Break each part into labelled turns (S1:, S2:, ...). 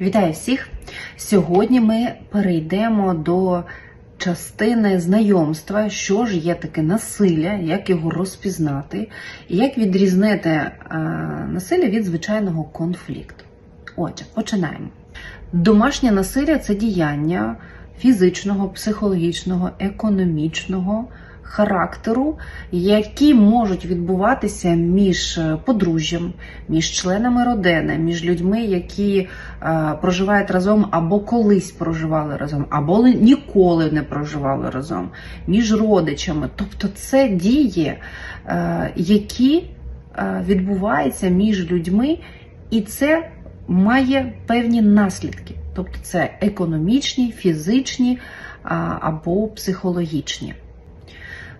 S1: Вітаю всіх! Сьогодні ми перейдемо до частини знайомства, що ж є таке насилля, як його розпізнати, і як відрізнити е, насилля від звичайного конфлікту. Отже, починаємо. Домашнє насилля це діяння фізичного, психологічного, економічного характеру, які можуть відбуватися між е, подружжям, між членами родини, між людьми, які е, проживають разом або колись проживали разом, або ніколи не проживали разом, між родичами. Тобто це дії, е, які е, відбуваються між людьми, і це має певні наслідки. Тобто це економічні, фізичні або психологічні.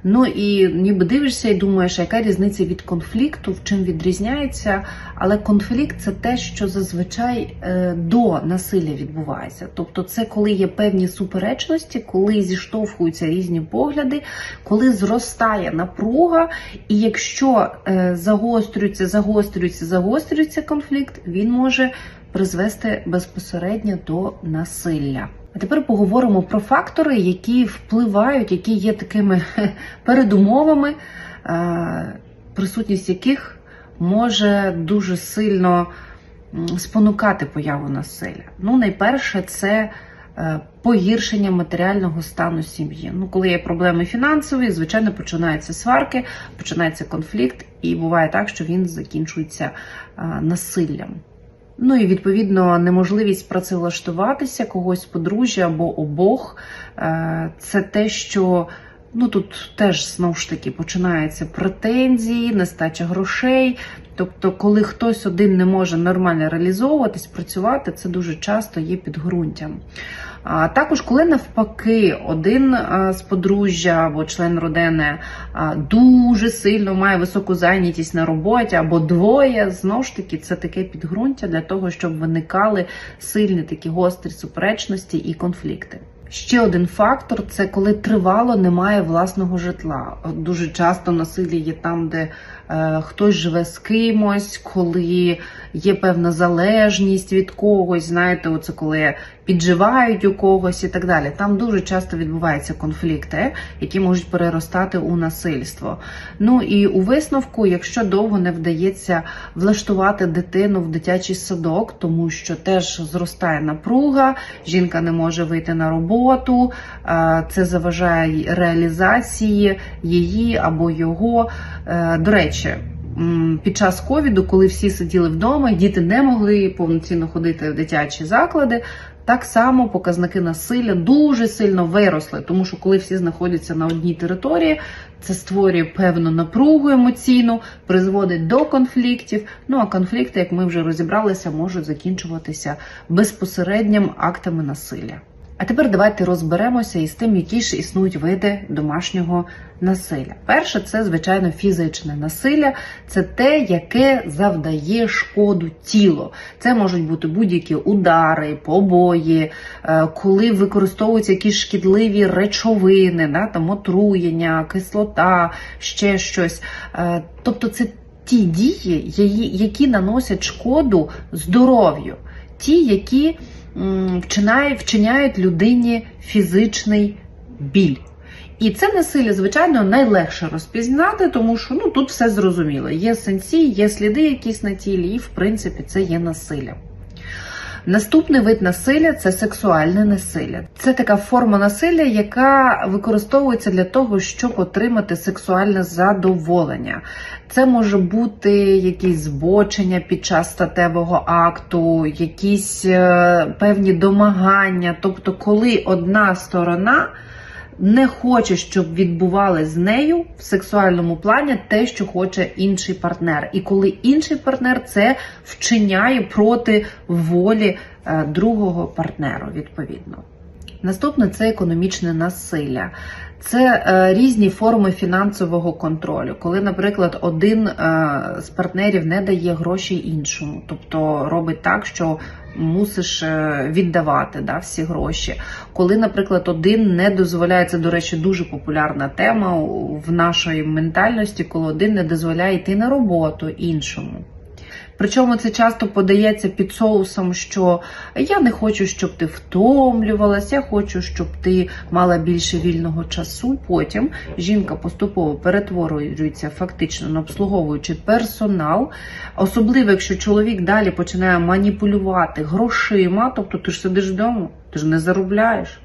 S1: Ну і ніби дивишся і думаєш, яка різниця від конфлікту, в чим відрізняється. Але конфлікт це те, що зазвичай е, до насилля відбувається. Тобто, це коли є певні суперечності, коли зіштовхуються різні погляди, коли зростає напруга, і якщо е, загострюється, загострюється, загострюється конфлікт, він може призвести безпосередньо до насилля. А тепер поговоримо про фактори, які впливають, які є такими передумовами, е, присутність яких може дуже сильно спонукати появу насилля. Ну, найперше, це е, погіршення матеріального стану сім'ї. Ну, коли є проблеми фінансові, звичайно, починаються сварки, починається конфлікт, і буває так, що він закінчується е, насиллям. Ну і відповідно неможливість працевлаштуватися когось подружжя або обох. Е, Це те, що ну тут теж знову ж таки починаються претензії, нестача грошей. Тобто, коли хтось один не може нормально реалізовуватись, працювати, це дуже часто є підґрунтям. А також, коли навпаки один з подружжя або член родини дуже сильно має високу зайнятість на роботі, або двоє, знову ж таки, це таке підґрунтя для того, щоб виникали сильні такі гострі суперечності і конфлікти. Ще один фактор це коли тривало немає власного житла. Дуже часто насилля є там, де е, хтось живе з кимось, коли є певна залежність від когось. Знаєте, оце коли підживають у когось і так далі. Там дуже часто відбуваються конфлікти, які можуть переростати у насильство. Ну і у висновку, якщо довго не вдається влаштувати дитину в дитячий садок, тому що теж зростає напруга, жінка не може вийти на роботу, е, це заважає реалізації її або його. Е, До речі. Під час ковіду, коли всі сиділи вдома, діти не могли повноцінно ходити в дитячі заклади. Так само показники насилля дуже сильно виросли, тому що коли всі знаходяться на одній території, це створює певну напругу емоційну, призводить до конфліктів. Ну а конфлікти, як ми вже розібралися, можуть закінчуватися безпосереднім актами насилля. А тепер давайте розберемося із тим, які ж існують види домашнього насилля. Перше, це звичайно фізичне насилля, це те, яке завдає шкоду тілу. Це можуть бути будь-які удари, побої, е, коли використовуються якісь шкідливі речовини, да, там отруєння, кислота, ще щось. Е, Тобто, це ті дії, які- наносять шкоду здоров'ю, ті, які вчиняють людині фізичний біль. І це насилля, звичайно, найлегше розпізнати, тому що ну тут все зрозуміло. Є сенсі, є сліди якісь на тілі, і в принципі це є насилля. Наступний вид насилля це сексуальне насилля. Це така форма насилля, яка використовується для того, щоб отримати сексуальне задоволення. Це може бути якісь збочення під час статевого акту, якісь е, певні домагання. Тобто, коли одна сторона не хоче, щоб відбувалось з нею в сексуальному плані те, що хоче інший партнер. І коли інший партнер це вчиняє проти волі е, другого партнеру, відповідно. Наступне це економічне насилля. Це е, різні форми фінансового контролю, коли, наприклад, один е, з партнерів не дає гроші іншому, тобто робить так, що мусиш е, віддавати да, всі гроші. Коли, наприклад, один не дозволяє, це, до речі, дуже популярна тема в нашій ментальності, коли один не дозволяє йти на роботу іншому. Причому це часто подається під соусом, що я не хочу, щоб ти втомлювалась, я хочу, щоб ти мала більше вільного часу. Потім жінка поступово перетворюється фактично на обслуговуючий персонал, особливо якщо чоловік далі починає маніпулювати грошима, тобто ти ж сидиш вдома, ти ж не заробляєш.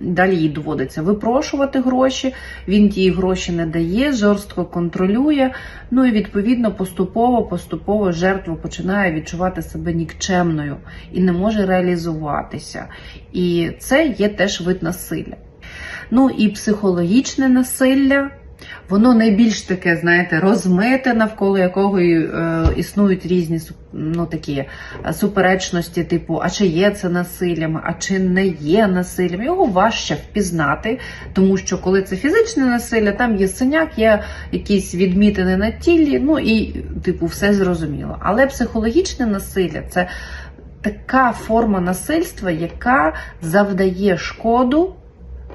S1: Далі їй доводиться випрошувати гроші, він ті гроші не дає, жорстко контролює. Ну і відповідно поступово, поступово жертва починає відчувати себе нікчемною і не може реалізуватися. І це є теж вид насилля. Ну і психологічне насилля. Воно найбільш таке, знаєте, розмите, навколо якого е, існують різні ну, такі е, суперечності, типу, а чи є це насиллям, а чи не є насиллям. Його важче впізнати, тому що коли це фізичне насилля, там є синяк, є якісь відмітини на тілі, ну і, типу, все зрозуміло. Але психологічне насилля це така форма насильства, яка завдає шкоду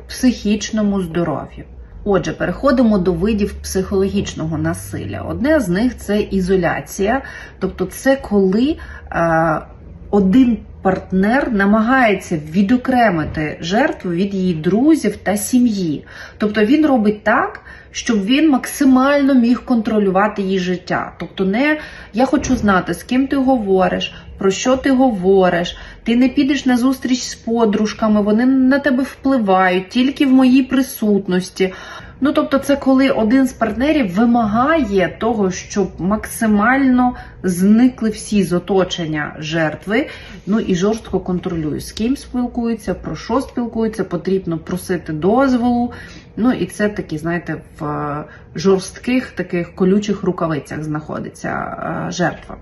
S1: психічному здоров'ю. Отже, переходимо до видів психологічного насилля. Одне з них це ізоляція, тобто це коли е, один партнер намагається відокремити жертву від її друзів та сім'ї. Тобто він робить так, щоб він максимально міг контролювати її життя. Тобто, не я хочу знати, з ким ти говориш, про що ти говориш. Ти не підеш на зустріч з подружками, вони на тебе впливають тільки в моїй присутності. Ну, тобто, це коли один з партнерів вимагає того, щоб максимально зникли всі з оточення жертви, ну і жорстко контролює, з ким спілкується, про що спілкується, потрібно просити дозволу. Ну і це такі, знаєте, в е, жорстких таких колючих рукавицях знаходиться е, жертва.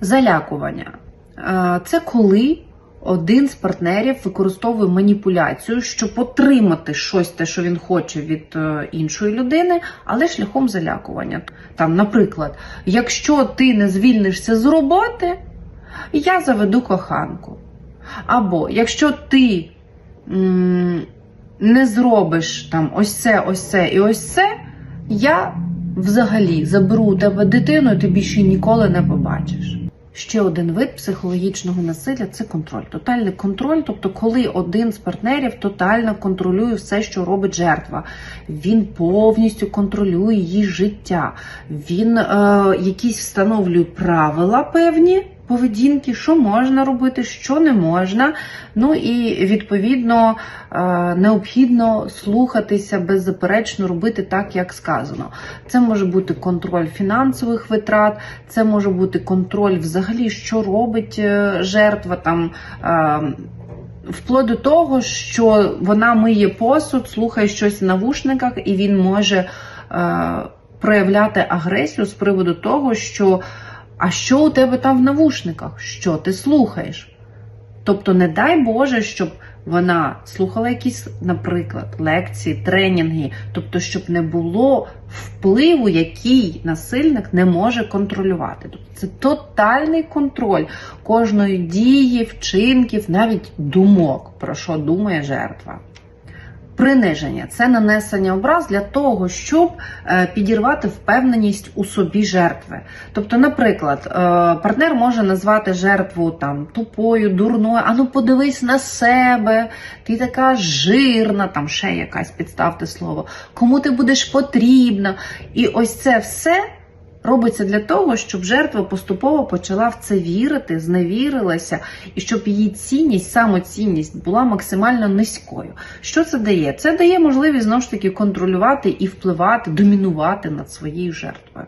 S1: Залякування. Е, Це коли один з партнерів використовує маніпуляцію, щоб отримати щось, те, що він хоче від е, іншої людини, але шляхом залякування. Там, наприклад, якщо ти не звільнишся з роботи, я заведу коханку. Або якщо ти не зробиш там ось це, ось це і ось це, я взагалі заберу у тебе дитину, і ти більше ніколи не побачиш. Ще один вид психологічного насилля це контроль. Тотальний контроль, тобто, коли один з партнерів тотально контролює все, що робить жертва. Він повністю контролює її життя. Він е, якісь встановлює правила певні поведінки, що можна робити, що не можна. Ну і відповідно е, необхідно слухатися беззаперечно робити так, як сказано. Це може бути контроль фінансових витрат, це може бути контроль взагалі, що робить е, жертва там. е, Вплоть до того, що вона миє посуд, слухає щось в навушниках, і він може е, проявляти агресію з приводу того, що а що у тебе там в навушниках? Що ти слухаєш? Тобто, не дай Боже, щоб вона слухала якісь, наприклад, лекції, тренінги, тобто, щоб не було впливу, який насильник не може контролювати. Тобто це тотальний контроль кожної дії, вчинків, навіть думок, про що думає жертва. Приниження це нанесення образ для того, щоб е, підірвати впевненість у собі жертви. Тобто, наприклад, е, партнер може назвати жертву там тупою, дурною, а ну подивись на себе, ти така жирна, там ще якась підставте слово, кому ти будеш потрібна. І ось це все робиться для того, щоб жертва поступово почала в це вірити, зневірилася, і щоб її цінність, самоцінність була максимально низькою. Що це дає? Це дає можливість знову ж таки контролювати і впливати, домінувати над своєю жертвою.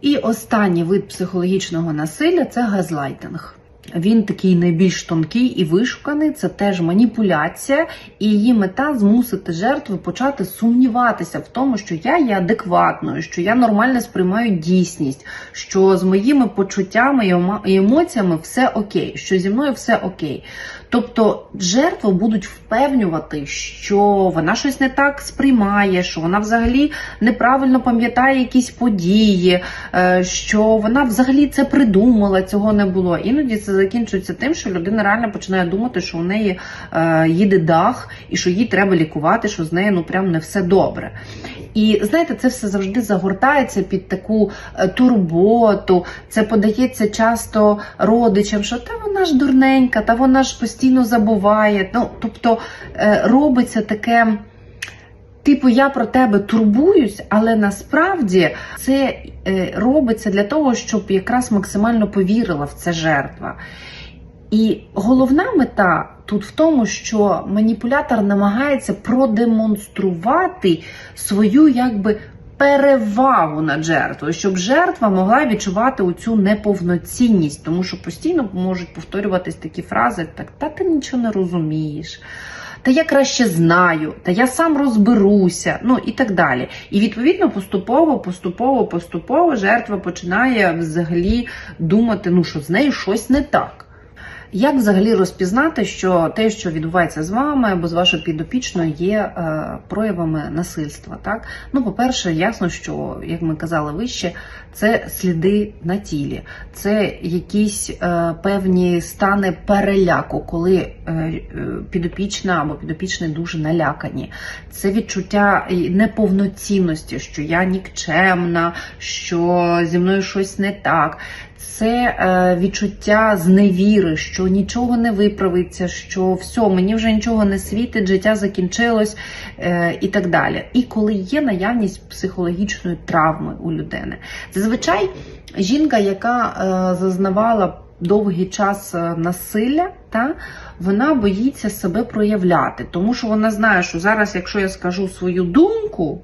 S1: І останній вид психологічного насилля це газлайтинг. Він такий найбільш тонкий і вишуканий, це теж маніпуляція, і її мета змусити жертву почати сумніватися в тому, що я є адекватною, що я нормально сприймаю дійсність, що з моїми почуттями і емоціями все окей, що зі мною все окей. Тобто жертву будуть впевнювати, що вона щось не так сприймає, що вона взагалі неправильно пам'ятає якісь події, е, що вона взагалі це придумала, цього не було. Іноді це закінчується тим, що людина реально починає думати, що у неї е, їде дах, і що їй треба лікувати, що з нею ну прям не все добре. І знаєте, це все завжди загортається під таку е, турботу. Це подається часто родичам, що та вона ж дурненька, та вона ж постійно забуває. Ну, тобто е, робиться таке. Типу, я про тебе турбуюсь, але насправді це е, робиться для того, щоб якраз максимально повірила в це жертва. І головна мета тут в тому, що маніпулятор намагається продемонструвати свою якби перевагу над жертвою, щоб жертва могла відчувати оцю неповноцінність, тому що постійно можуть повторюватись такі фрази: так, та ти нічого не розумієш. Та я краще знаю, та я сам розберуся, ну і так далі. І відповідно поступово, поступово, поступово жертва починає взагалі думати, ну що з нею щось не так. Як взагалі розпізнати, що те, що відбувається з вами або з вашою підопічною, є е, проявами насильства? Так, ну по-перше, ясно, що як ми казали вище, це сліди на тілі, це якісь е, певні стани переляку, коли е, підопічна або підопічний дуже налякані. Це відчуття неповноцінності, що я нікчемна, що зі мною щось не так. Це е, відчуття зневіри, що нічого не виправиться, що все, мені вже нічого не світить, життя закінчилось е, і так далі. І коли є наявність психологічної травми у людини, зазвичай жінка, яка е, зазнавала довгий час насилля, та вона боїться себе проявляти, тому що вона знає, що зараз, якщо я скажу свою думку,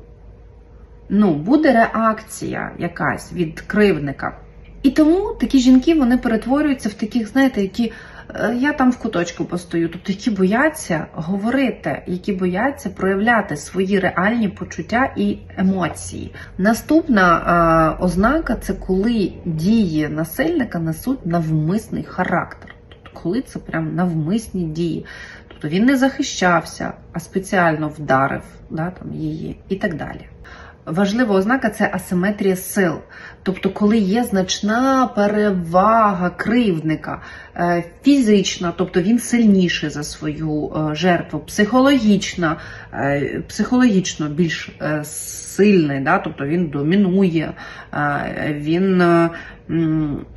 S1: ну буде реакція якась від кривдника. І тому такі жінки вони перетворюються в таких, знаєте, які е, я там в куточку постою, тобто які бояться говорити, які бояться проявляти свої реальні почуття і емоції. Наступна е, ознака це коли дії насильника несуть навмисний характер. Тобто, коли це прям навмисні дії. Тобто він не захищався, а спеціально вдарив да, там, її і так далі. Важлива ознака це асиметрія сил. Тобто, коли є значна перевага кривдника, е, фізична, тобто він сильніший за свою е, жертву, психологічна, е, психологічно більш сильний, да? тобто він домінує, він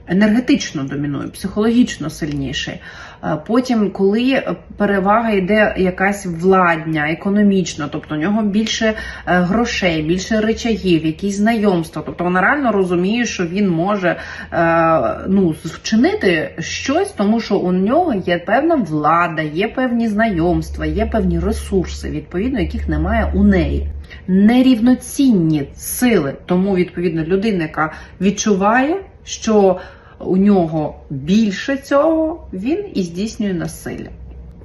S1: енергетично домінує, психологічно сильніший. Е, Потім, коли перевага йде якась владня, економічна, тобто у нього більше е, грошей, більше речагів, якісь знайомства. Тобто вона реально розуміє, що він може е, ну, вчинити щось, тому що у нього є певна влада, є певні знайомства, є певні ресурси, відповідно, яких немає у неї. Нерівноцінні сили, тому відповідно людина, яка відчуває, що у нього більше цього, він і здійснює насилля.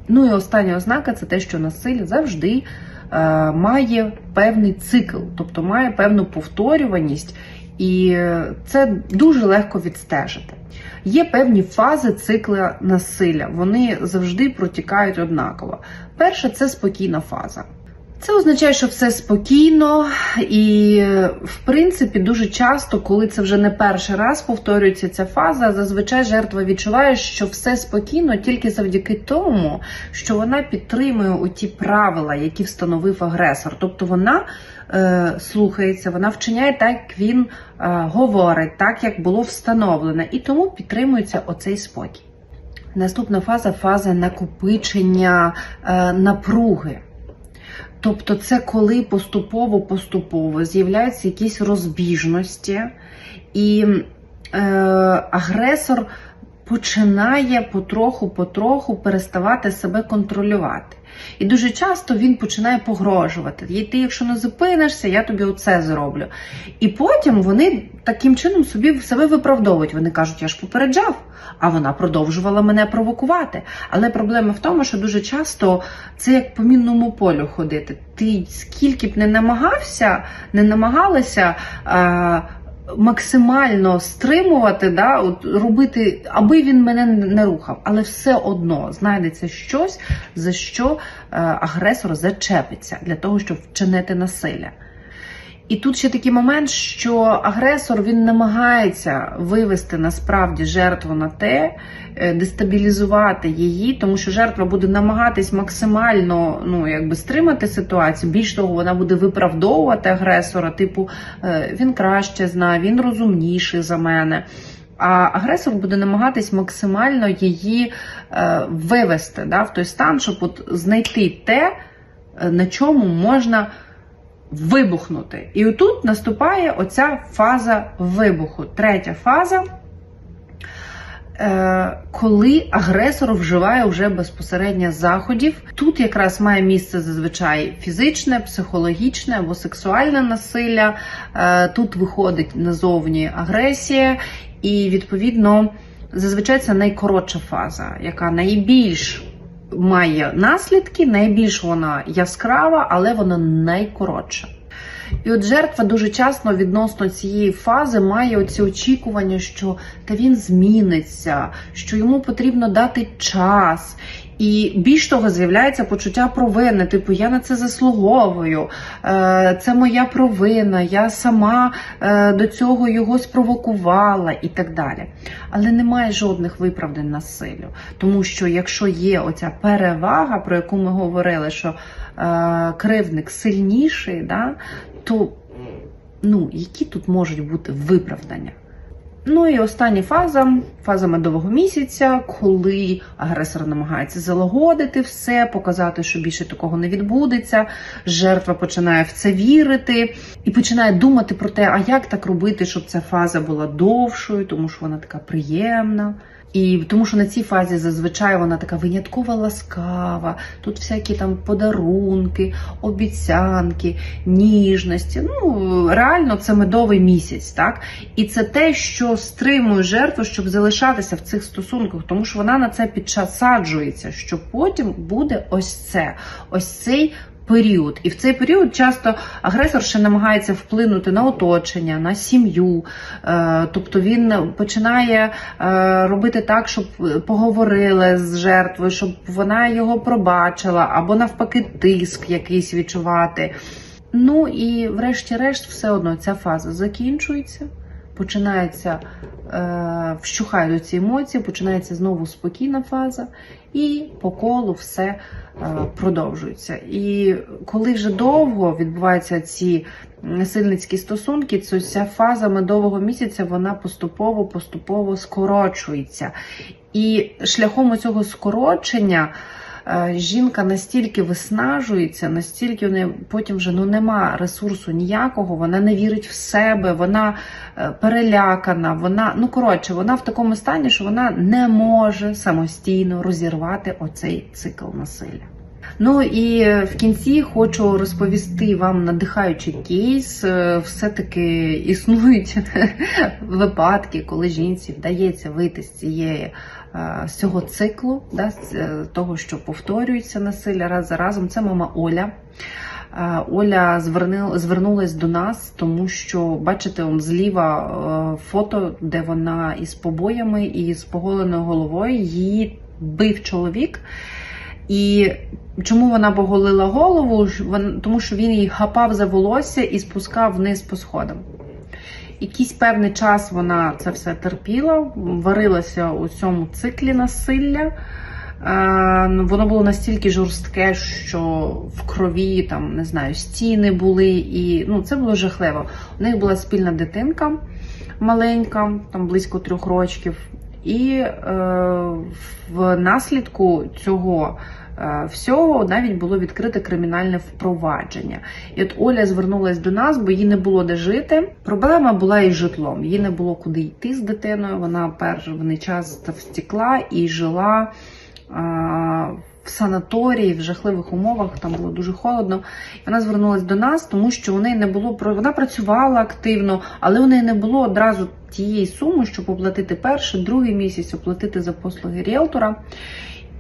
S1: Ну і остання ознака це те, що насилля завжди е, має певний цикл, тобто має певну повторюваність, і е, це дуже легко відстежити. Є певні фази цикла насилля, вони завжди протікають однаково. Перша це спокійна фаза. Це означає, що все спокійно, і в принципі дуже часто, коли це вже не перший раз повторюється ця фаза, зазвичай жертва відчуває, що все спокійно тільки завдяки тому, що вона підтримує у ті правила, які встановив агресор. Тобто вона е, слухається, вона вчиняє так, як він е, говорить, так як було встановлено, і тому підтримується оцей спокій. Наступна фаза фаза накопичення е, напруги. Тобто, це коли поступово-поступово з'являються якісь розбіжності, і е, агресор починає потроху-потроху переставати себе контролювати. І дуже часто він починає погрожувати. І ти, якщо не зупинишся, я тобі оце зроблю. І потім вони таким чином собі себе виправдовують. Вони кажуть, я ж попереджав, а вона продовжувала мене провокувати. Але проблема в тому, що дуже часто це як по мінному полю ходити. Ти скільки б не намагався, не намагалася. Максимально стримувати, да, от робити, аби він мене не рухав, але все одно знайдеться щось, за що е, агресор зачепиться для того, щоб вчинити насилля. І тут ще такий момент, що агресор він намагається вивести насправді жертву на те, е, дестабілізувати її, тому що жертва буде намагатись максимально ну якби стримати ситуацію. Більш того, вона буде виправдовувати агресора, типу е, він краще знає, він розумніший за мене. А агресор буде намагатись максимально її е, вивести да, в той стан, щоб от знайти те, на чому можна вибухнути. І отут наступає оця фаза вибуху. Третя фаза, е, коли агресор вживає вже безпосередньо заходів. Тут якраз має місце зазвичай фізичне, психологічне або сексуальне насилля. Е, Тут виходить назовні агресія, і відповідно зазвичай це найкоротша фаза, яка найбільш має наслідки, найбільш вона яскрава, але вона найкоротша. І от жертва дуже часто відносно цієї фази має оці очікування, що та він зміниться, що йому потрібно дати час. І більш того, з'являється почуття провини, типу я на це заслуговую, е, це моя провина, я сама е, до цього його спровокувала і так далі. Але немає жодних виправдань насиллю. Тому що якщо є оця перевага, про яку ми говорили, що е, кривдник сильніший, да, то ну, які тут можуть бути виправдання? Ну і остання фаза фаза медового місяця, коли агресор намагається залагодити все, показати, що більше такого не відбудеться. Жертва починає в це вірити і починає думати про те, а як так робити, щоб ця фаза була довшою, тому що вона така приємна. І тому що на цій фазі зазвичай вона така винятково ласкава, тут всякі там подарунки, обіцянки, ніжності. Ну реально це медовий місяць, так? І це те, що стримує жертву, щоб залишатися в цих стосунках, тому що вона на це підсаджується, що потім буде ось це, ось цей період. І в цей період часто агресор ще намагається вплинути на оточення, на сім'ю. Е, Тобто він починає е, робити так, щоб поговорили з жертвою, щоб вона його пробачила, або навпаки, тиск якийсь відчувати. Ну і врешті-решт, все одно ця фаза закінчується. Починається, е, вщухають ці емоції, починається знову спокійна фаза, і по колу все е, продовжується. І коли вже довго відбуваються ці насильницькі стосунки, то ця фаза медового місяця вона поступово-поступово скорочується. І шляхом цього скорочення. Е, Жінка настільки виснажується, настільки в неї потім вже ну нема ресурсу ніякого, вона не вірить в себе, вона е, перелякана, вона ну коротше, вона в такому стані, що вона не може самостійно розірвати оцей цикл насилля. Ну і в кінці хочу розповісти вам надихаючий кейс. Е, Все-таки існують випадки, коли жінці вдається вийти з цієї е, з цього циклу, да, з е, того, що повторюється насилля раз за разом. Це мама Оля. Е, Оля звернулась до нас, тому що бачите, он зліва е, фото, де вона із побоями і з поголеною головою її бив чоловік. І чому вона поголила голову? Тому що він її хапав за волосся і спускав вниз по сходам. Якийсь певний час вона це все терпіла, варилася у цьому циклі насилля. Е, ну, Воно було настільки жорстке, що в крові там не знаю, стіни були, і ну це було жахливо. У них була спільна дитинка маленька, там близько трьох років. І е, в наслідку цього всього навіть було відкрите кримінальне впровадження. І от Оля звернулась до нас, бо їй не було де жити. Проблема була із житлом. Їй не було куди йти з дитиною. Вона певний час втекла і жила. е, В санаторії, в жахливих умовах, там було дуже холодно. І вона звернулася до нас, тому що у неї не було вона працювала активно, але у неї не було одразу тієї суми, щоб оплатити перший, другий місяць, оплатити за послуги ріелтора.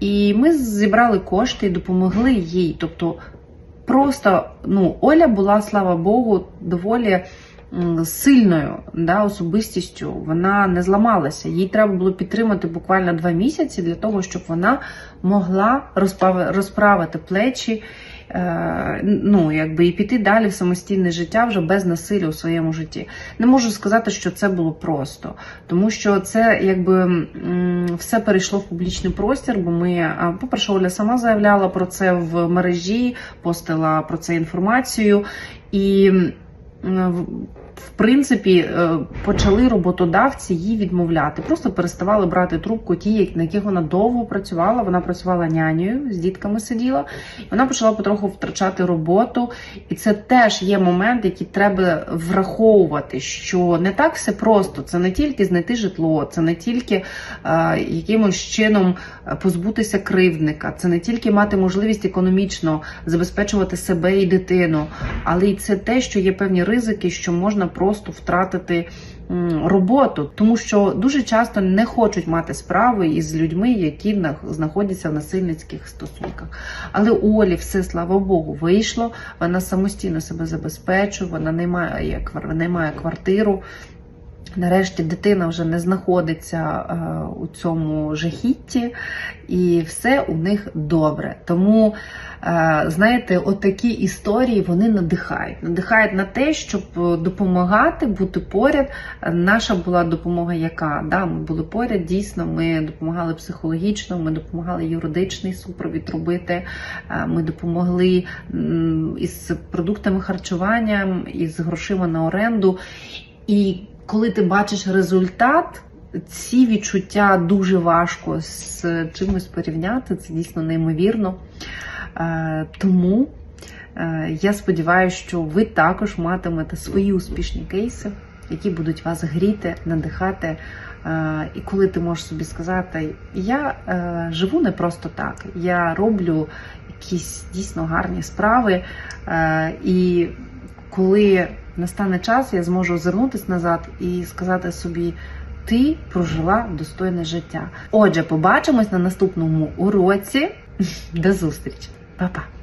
S1: І ми зібрали кошти і допомогли їй. Тобто, просто ну, Оля була, слава Богу, доволі сильною да, особистістю. Вона не зламалася. Їй треба було підтримати буквально два місяці для того, щоб вона могла розправити плечі ну, якби і піти далі в самостійне життя вже без насилля у своєму житті. Не можу сказати, що це було просто, тому що це якби все перейшло в публічний простір. Бо ми, по-перше, Оля сама заявляла про це в мережі, постила про це інформацію і. В- принципі, е, почали роботодавці їй відмовляти, просто переставали брати трубку ті, на яких вона довго працювала. Вона працювала нянею, з дітками сиділа. Вона почала потроху втрачати роботу, і це теж є момент, який треба враховувати, що не так все просто. Це не тільки знайти житло, це не тільки е, якимось чином е, позбутися кривдника, це не тільки мати можливість економічно забезпечувати себе і дитину, але й це те, що є певні ризики, що можна просто втратити. Роботу, тому що дуже часто не хочуть мати справи із людьми, які на- знаходяться в насильницьких стосунках. Але у Олі все, слава Богу, вийшло. Вона самостійно себе забезпечує, вона не має квартиру. Нарешті дитина вже не знаходиться е, у цьому жахітті, і все у них добре. Тому, е, знаєте, отакі історії вони надихають. Надихають на те, щоб е, допомагати, бути поряд. Наша була допомога, яка да, ми були поряд. Дійсно, ми допомагали психологічно, ми допомагали юридичний супровід робити. Ми допомогли із продуктами харчування, із грошима на оренду. І коли ти бачиш результат, ці відчуття дуже важко з чимось порівняти. Це дійсно неймовірно. Е, Тому е, я сподіваюся, що ви також матимете свої успішні кейси, які будуть вас гріти, надихати. Е, І коли ти можеш собі сказати, я живу не просто так, я роблю якісь дійсно гарні справи. І коли настане час, я зможу озирнутися назад і сказати собі. Ти прожила достойне життя. Отже, побачимось на наступному уроці. До зустрічі, Па-па!